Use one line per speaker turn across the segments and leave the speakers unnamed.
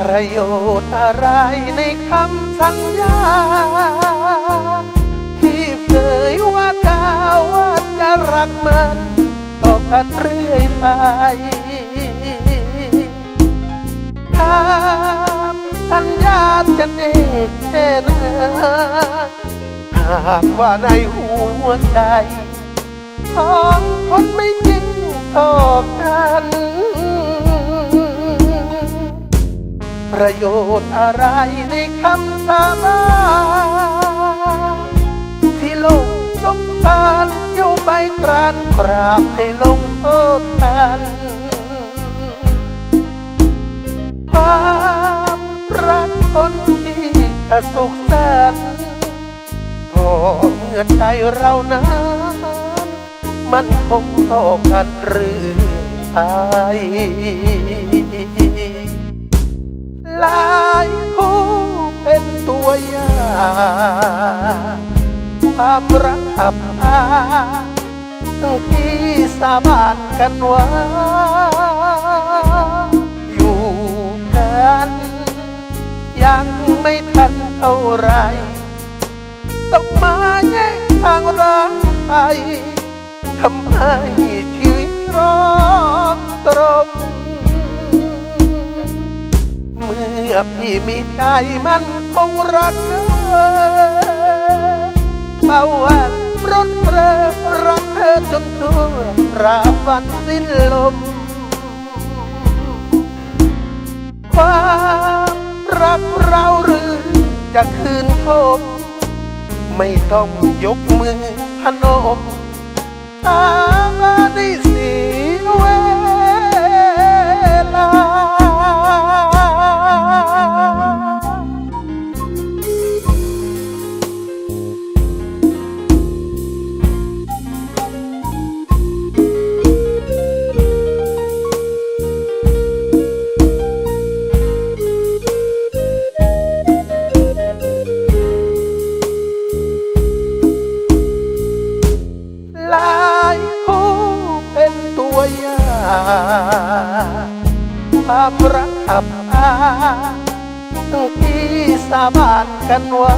ประโยชน์อะไรในคำสัญญา ที่เคยว่ากาวว่าจะรักมันต่อกันเรื่อยไปคำสัญญาจะเน่แค่ไหนหากว่าในหัวใจของคนไม่จริงต่อกัน ประโยชน์อะไรในคำสาบานที่ลงสงสารโยไปกรานกราบให้ลงโทษกันความรักคนที่จะสุขสันต์พอเมื่อใจเรานั้นมันคงต่อกันเรื่อไป ความรักอับอายที่สาบานกันว่าอยู่กันยังไม่ทันเท่าไรต้องมาแย่งทางรักไปทำให้ชีวิตร้อนตรมเมื่อพี่มีใจมันคงรัก เบาหวานรถเรอรักเธอจนทั่วราบวันสิ้นลม ความรักเราหรือจะคืนคมไม่ต้องยกมือพนมตา ความรักอับอายที่สาบานกันว่า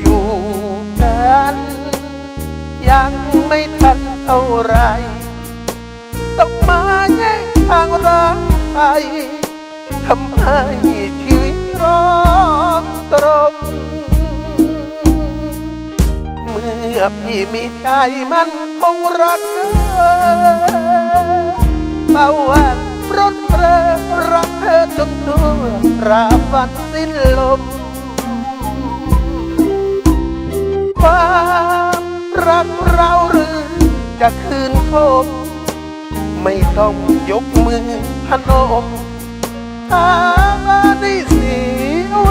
อยู่กันยังไม่ทันเท่าไรต้องมาแย่งทางรักไปทำให้ชีวิตร้อนตรมเมื่อพี่มีใจมันคงรักเธอ ราบวันสิ้นลมความรักเราหรือจะคืนคมไม่ต้องยกมือพนมหาดีสีเว